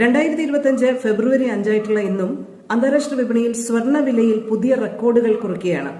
രണ്ടായിരത്തി ഇരുപത്തിയഞ്ച് ഫെബ്രുവരി അഞ്ചായിട്ടുള്ള ഇന്നും അന്താരാഷ്ട്ര വിപണിയിൽ സ്വർണ വിലയിൽ പുതിയ റെക്കോർഡുകൾ കുറിക്കുകയാണ്.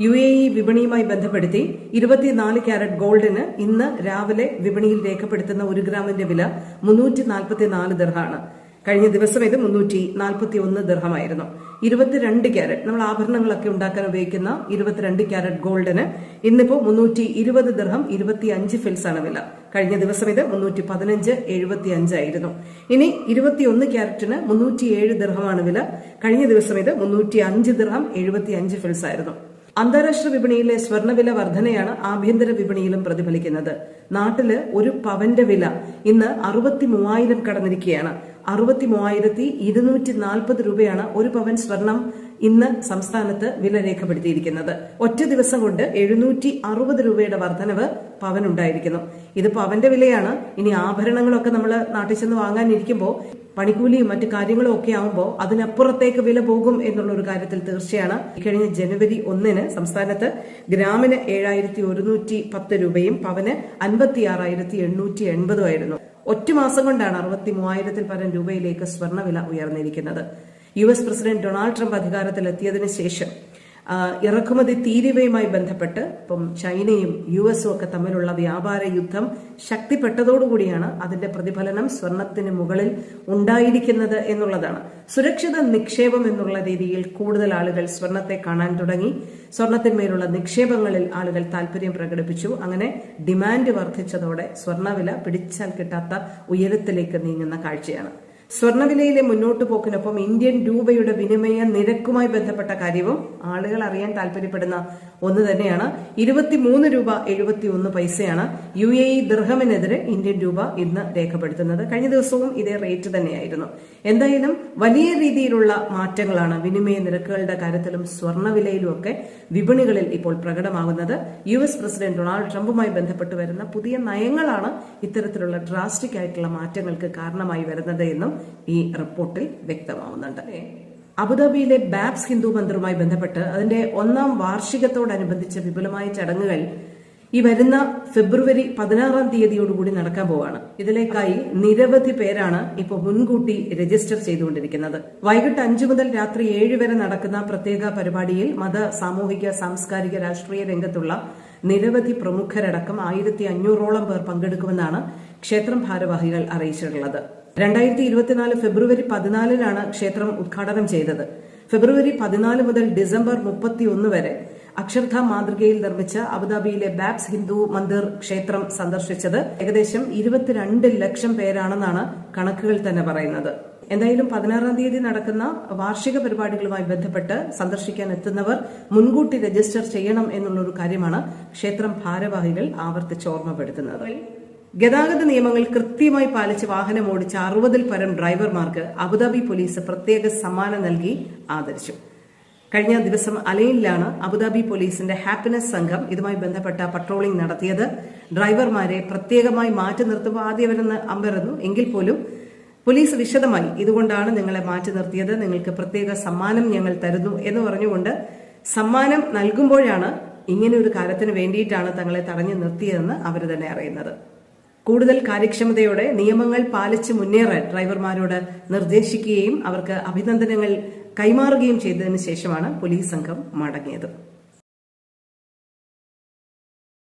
യു എ ഇ വിപണിയുമായി ബന്ധപ്പെടുത്തി ഇരുപത്തിനാല് ക്യാരറ്റ് ഗോൾഡിന് ഇന്ന് രാവിലെ വിപണിയിൽ രേഖപ്പെടുത്തുന്ന ഒരു ഗ്രാമിന്റെ വില മുന്നൂറ്റി നാൽപ്പത്തിനാല് ദിർഹാണ്. കഴിഞ്ഞ ദിവസം ഇത് മുന്നൂറ്റി നാൽപ്പത്തി ഒന്ന് ദിർഹമായിരുന്നു. ഇരുപത്തിരണ്ട് ക്യാരറ്റ് നമ്മൾ ആഭരണങ്ങളൊക്കെ ഉണ്ടാക്കാൻ ഉപയോഗിക്കുന്ന ഇരുപത്തിരണ്ട് ക്യാരറ്റ് ഗോൾഡിന് ഇന്നിപ്പോ മുന്നൂറ്റി ഇരുപത് ദിർഹം ഇരുപത്തി അഞ്ച് ഫിൽസ് ആണ് വില. കഴിഞ്ഞ ദിവസം ഇത് മുന്നൂറ്റി പതിനഞ്ച് എഴുപത്തി അഞ്ചായിരുന്നു ഇനി ഇരുപത്തിയൊന്ന് ക്യാരറ്റിന് മുന്നൂറ്റി ഏഴ് ദൃഹമാണ് വില. കഴിഞ്ഞ ദിവസം ഇത് മുന്നൂറ്റി അഞ്ച് ദിർഹം എഴുപത്തി അഞ്ച് ഫിൽസ് ആയിരുന്നു അന്താരാഷ്ട്ര വിപണിയിലെ സ്വർണവില വർധനയാണ് ആഭ്യന്തര വിപണിയിലും പ്രതിഫലിക്കുന്നത്. നാട്ടിൽ ഒരു പവന്റെ വില ഇന്ന് അറുപത്തി മൂവായിരം കടന്നിരിക്കുകയാണ്. അറുപത്തി മൂവായിരത്തി ഇരുന്നൂറ്റി നാൽപ്പത് രൂപയാണ് ഒരു പവൻ സ്വർണം ഇന്ന് സംസ്ഥാനത്ത് വില രേഖപ്പെടുത്തിയിരിക്കുന്നത്. ഒറ്റ ദിവസം കൊണ്ട് എഴുന്നൂറ്റി അറുപത് രൂപയുടെ വർധനവ് പവനുണ്ടായിരിക്കുന്നു. ഇത് പവന്റെ വിലയാണ്. ഇനി ആഭരണങ്ങളൊക്കെ നമ്മൾ നാട്ടിൽ ചെന്ന് വാങ്ങാനിരിക്കുമ്പോൾ പണിക്കൂലിയും മറ്റു കാര്യങ്ങളും ഒക്കെ ആവുമ്പോൾ അതിനപ്പുറത്തേക്ക് വില പോകും എന്നുള്ള ഒരു കാര്യത്തിൽ തീർച്ചയാണ്. കഴിഞ്ഞ ജനുവരി ഒന്നിന് സംസ്ഥാനത്ത് ഗ്രാമിന് ഏഴായിരത്തി ഒരുന്നൂറ്റി പത്ത് രൂപയും പവന് അൻപത്തി ആറായിരത്തി എണ്ണൂറ്റി എൺപതും ആയിരുന്നു. ഒറ്റ മാസം കൊണ്ടാണ് അറുപത്തി മൂവായിരത്തിൽ പരം രൂപയിലേക്ക് സ്വർണവില ഉയർന്നിരിക്കുന്നത്. U S president Donald Trump അധികാരത്തിലെത്തിയതിനു ശേഷം ഇറക്കുമതി തീരുവയുമായി ബന്ധപ്പെട്ട് ഇപ്പം ചൈനയും യു എസും ഒക്കെ തമ്മിലുള്ള വ്യാപാര യുദ്ധം ശക്തിപ്പെട്ടതോടുകൂടിയാണ് അതിന്റെ പ്രതിഫലനം സ്വർണത്തിന് മുകളിൽ ഉണ്ടായിരിക്കുന്നത് എന്നുള്ളതാണ്. സുരക്ഷിത നിക്ഷേപം എന്നുള്ള രീതിയിൽ കൂടുതൽ ആളുകൾ സ്വർണത്തെ കാണാൻ തുടങ്ങി. സ്വർണത്തിന്മേലുള്ള നിക്ഷേപങ്ങളിൽ ആളുകൾ താല്പര്യം പ്രകടിപ്പിച്ചു. അങ്ങനെ ഡിമാൻഡ് വർദ്ധിച്ചതോടെ സ്വർണവില പിടിച്ചാൽ കിട്ടാത്ത ഉയരത്തിലേക്ക് നീങ്ങുന്ന കാഴ്ചയാണ്. സ്വർണവിലയിലെ മുന്നോട്ടു പോക്കിനൊപ്പം ഇന്ത്യൻ രൂപയുടെ വിനിമയ നിരക്കുമായി ബന്ധപ്പെട്ട കാര്യവും ആളുകൾ അറിയാൻ താല്പര്യപ്പെടുന്ന ഒന്ന് തന്നെയാണ്. ഇരുപത്തിമൂന്ന് രൂപ എഴുപത്തി ഒന്ന് പൈസയാണ് യു എ ഇ ദൃഹമിനെതിരെ ഇന്ത്യൻ രൂപ ഇന്ന് രേഖപ്പെടുത്തുന്നത്. കഴിഞ്ഞ ദിവസവും ഇതേ റേറ്റ് തന്നെയായിരുന്നു. എന്തായാലും വലിയ രീതിയിലുള്ള മാറ്റങ്ങളാണ് വിനിമയ നിരക്കുകളുടെ കാര്യത്തിലും സ്വർണവിലയിലും ഒക്കെ വിപണികളിൽ ഇപ്പോൾ പ്രകടമാകുന്നത്. യു എസ് പ്രസിഡന്റ് ഡൊണാൾഡ് ട്രംപുമായി ബന്ധപ്പെട്ട് വരുന്ന പുതിയ നയങ്ങളാണ് ഇത്തരത്തിലുള്ള ഡ്രാസ്റ്റിക് ആയിട്ടുള്ള മാറ്റങ്ങൾക്ക് കാരണമായി വരുന്നത് എന്നും ഈ റിപ്പോർട്ടിൽ വ്യക്തമാവുന്നുണ്ട്. അബുദാബിയിലെ ബാബ്സ് ഹിന്ദു മന്ദിറുമായി ബന്ധപ്പെട്ട് അതിന്റെ ഒന്നാം വാർഷികത്തോടനുബന്ധിച്ച വിപുലമായ ചടങ്ങുകൾ ഈ വരുന്ന ഫെബ്രുവരി പതിനാറാം തീയതിയോടുകൂടി നടക്കാൻ പോവാണ്. ഇതിലേക്കായി നിരവധി പേരാണ് ഇപ്പോൾ മുൻകൂട്ടി രജിസ്റ്റർ ചെയ്തുകൊണ്ടിരിക്കുന്നത്. വൈകിട്ട് അഞ്ചു മുതൽ രാത്രി ഏഴ് വരെ നടക്കുന്ന പ്രത്യേക പരിപാടിയിൽ മത സാമൂഹിക സാംസ്കാരിക രാഷ്ട്രീയ രംഗത്തുള്ള നിരവധി പ്രമുഖരടക്കം ആയിരത്തി അഞ്ഞൂറോളം പേർ പങ്കെടുക്കുമെന്നാണ് ക്ഷേത്രം ഭാരവാഹികൾ അറിയിച്ചിട്ടുള്ളത്. രണ്ടായിരത്തി ഇരുപത്തിനാല് ഫെബ്രുവരി പതിനാലിനാണ് ക്ഷേത്രം ഉദ്ഘാടനം ചെയ്തത്. ഫെബ്രുവരി പതിനാല് മുതൽ ഡിസംബർ മുപ്പത്തിയൊന്ന് വരെ അക്ഷർധ മാതൃകയിൽ നിർമ്മിച്ച അബുദാബിയിലെ ബാബ്സ് ഹിന്ദു മന്ദിർ ക്ഷേത്രം സന്ദർശിച്ചത് ഏകദേശം ഇരുപത്തിരണ്ട് ലക്ഷം പേരാണെന്നാണ് കണക്കുകൾ തന്നെ പറയുന്നത്. എന്തായാലും പതിനാറാം തീയതി നടക്കുന്ന വാർഷിക പരിപാടികളുമായി ബന്ധപ്പെട്ട് സന്ദർശിക്കാൻ എത്തുന്നവർ മുൻകൂട്ടി രജിസ്റ്റർ ചെയ്യണം എന്നുള്ളൊരു കാര്യമാണ് ക്ഷേത്രം ഭാരവാഹികൾ ആവർത്തിച്ച് ഓർമ്മപ്പെടുത്തുന്നത്. ഗതാഗത നിയമങ്ങൾ കൃത്യമായി പാലിച്ച് വാഹനം ഓടിച്ച അറുപതിൽ പരം ഡ്രൈവർമാർക്ക് അബുദാബി പോലീസ് പ്രത്യേക സമ്മാനം നൽകി ആദരിച്ചു. കഴിഞ്ഞ ദിവസം അലയിലാണ് അബുദാബി പോലീസിന്റെ ഹാപ്പിനെസ് സംഘം ഇതുമായി ബന്ധപ്പെട്ട പട്രോളിംഗ് നടത്തിയത്. ഡ്രൈവർമാരെ പ്രത്യേകമായി മാറ്റി നിർത്തുമ്പോൾ ആദ്യവരെന്ന് അമ്പരുന്നു. എങ്കിൽ പോലും പോലീസ് വിശദമായി ഇതുകൊണ്ടാണ് നിങ്ങളെ മാറ്റി നിർത്തിയത് നിങ്ങൾക്ക് പ്രത്യേക സമ്മാനം ഞങ്ങൾ തരുന്നു എന്ന് പറഞ്ഞുകൊണ്ട് സമ്മാനം നൽകുമ്പോഴാണ് ഇങ്ങനെ ഒരു കാര്യത്തിന് വേണ്ടിയിട്ടാണ് തങ്ങളെ തടഞ്ഞു നിർത്തിയതെന്ന് അവർ തന്നെ അറിയുന്നത്. കൂടുതൽ കാര്യക്ഷമതയോടെ നിയമങ്ങൾ പാലിച്ച് മുന്നേറാൻ ഡ്രൈവർമാരോട് നിർദ്ദേശിക്കുകയും അവർക്ക് അഭിനന്ദനങ്ങൾ കൈമാറുകയും ചെയ്തതിനു ശേഷമാണ് പോലീസ് സംഘം മടങ്ങിയത്